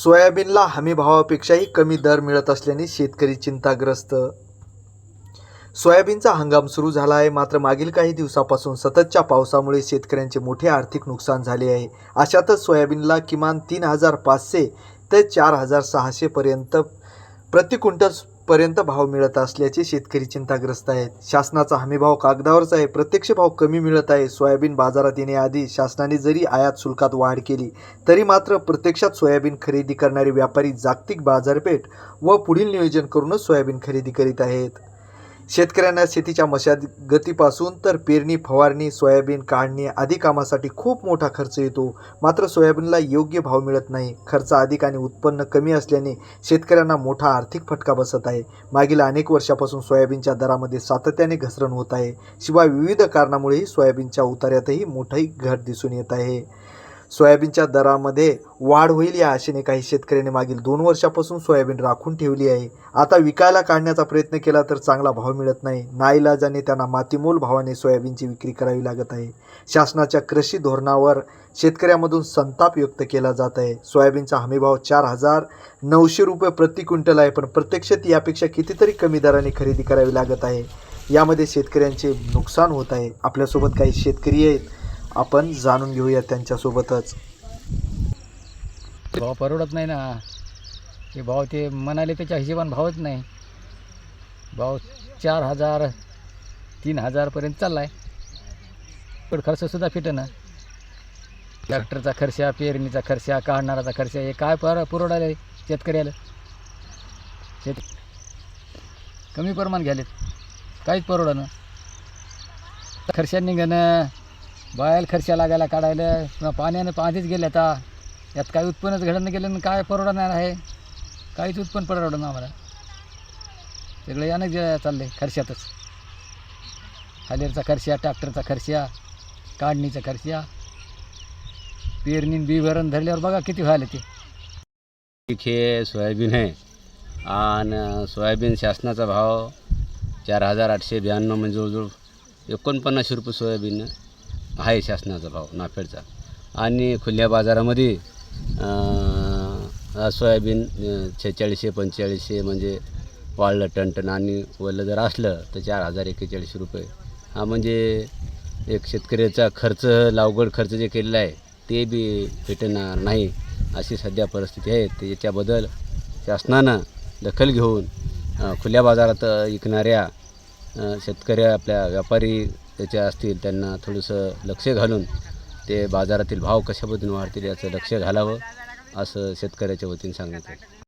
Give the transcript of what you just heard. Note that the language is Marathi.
सोयाबीनला हमीभावापेक्षाही कमी दर मिळत असल्याने शेतकरी चिंताग्रस्त. सोयाबीनचा हंगाम सुरू झाला आहे. मात्र मागील काही दिवसापासून सततच्या पावसामुळे शेतकऱ्यांचे मोठे आर्थिक नुकसान झाले आहे. अशातच सोयाबीनला किमान तीन हजार पाचशे ते चार हजार सहाशेपर्यंत प्रति क्विंटल पर्यंत भाव मिळत असल्याचे शेतकरी चिंताग्रस्त आहेत. शासनाचा हमीभाव कागदावरच आहे. प्रत्यक्ष भाव कमी मिळत आहे. सोयाबीन बाजारात येण्याआधी शासनाने जरी आयात शुल्कात वाढ केली तरी मात्र प्रत्यक्षात सोयाबीन खरेदी करणारे व्यापारी जागतिक बाजारपेठ व पुढील नियोजन करूनच सोयाबीन खरेदी करीत आहेत. शेतकऱ्यांना शेतीच्या मशागतीपासून तर पेरणी फवारणी सोयाबीन काढणी आदी कामासाठी खूप मोठा खर्च येतो. मात्र सोयाबीनला योग्य भाव मिळत नाही. खर्च अधिक आणि उत्पन्न कमी असल्याने शेतकऱ्यांना मोठा आर्थिक फटका बसत आहे. मागील अनेक वर्षापासून सोयाबीनच्या दरामध्ये सातत्याने घसरण होत आहे. शिवाय विविध कारणामुळेही सोयाबीनच्या उतार्यातही मोठाही घट दिसून येत आहे. सोयाबीनच्या दरामध्ये वाढ होईल या आशेने काही शेतकऱ्यांनी मागील दोन वर्षापासून सोयाबीन राखून ठेवली आहे. आता विकायला काढण्याचा प्रयत्न केला तर चांगला भाव मिळत नाही. नाईलाजाने त्यांना मातीमोल भावाने सोयाबीनची विक्री करावी लागत आहे. शासनाच्या कृषी धोरणावर शेतकऱ्यामधून संताप व्यक्त केला जात आहे. सोयाबीनचा हमीभाव चार हजार नऊशे रुपये प्रति क्विंटल आहे पण प्रत्यक्षात यापेक्षा कितीतरी कमी दराने खरेदी करावी लागत आहे. यामध्ये शेतकऱ्यांचे नुकसान होत आहे. आपल्यासोबत काही शेतकरी आहेत. आपण जाणून घेऊया त्यांच्यासोबतच. भाव परवडत नाही ना. ते भाव ते म्हणाले त्याच्या हिशोबाने भावच नाही. भाव चार हजार तीन हजारपर्यंत चालला आहे पण खर्चसुद्धा फिट ना. ट्रॅक्टरचा खर्च पेरणीचा खर्च काढणाराचा खर्च हे काय पर पुरवडायला आहे शेतकऱ्याला? शेत कमी प्रमाण घ्यालेत. काहीच परवडणं खर्च निघणं बायल खर्च लागायला काढायला पुन्हा पाण्यानं पाणीच गेले आता यात काही उत्पन्नच घडणं गेलं काय परवडणार आहे. काहीच उत्पन्न परवडणं आम्हाला. सगळं यानं जे चाललं आहे खर्चातच हालेरचा खर्चा ट्रॅक्टरचा खर्चा काढणीचा खर्चा. पेरणी बी भरण धरल्यावर बघा किती व्हायला ते. पीक हे सोयाबीन आहे. आणि सोयाबीन शासनाचा भाव चार हजार आठशे ब्याण्णव म्हणजे जवळजवळ एकोणपन्नासशे रुपये सोयाबीन आहे शासनाचा भाव नाफेडचा. आणि खुल्या बाजारामध्ये सोयाबीन छेचाळीसशे पंचेचाळीसशे म्हणजे वाढलं टनटन आणि वल्लं जर असलं तर चार हजार एक्केचाळीस रुपये. हा म्हणजे एक शेतकऱ्याचा खर्च लावगड खर्च जे केलेला आहे ते बी भेटणार नाही अशी सध्या परिस्थिती आहे. त्याच्याबद्दल शासनानं दखल घेऊन खुल्या बाजारात विकणाऱ्या शेतकरी आपल्या व्यापारी त्याच्या असतील त्यांना थोडंसं लक्ष घालून ते बाजारातील भाव कशा पद्धतीने वाढतील याचं लक्ष घालावं असं शेतकऱ्याच्या वतीने सांगण्यात येतं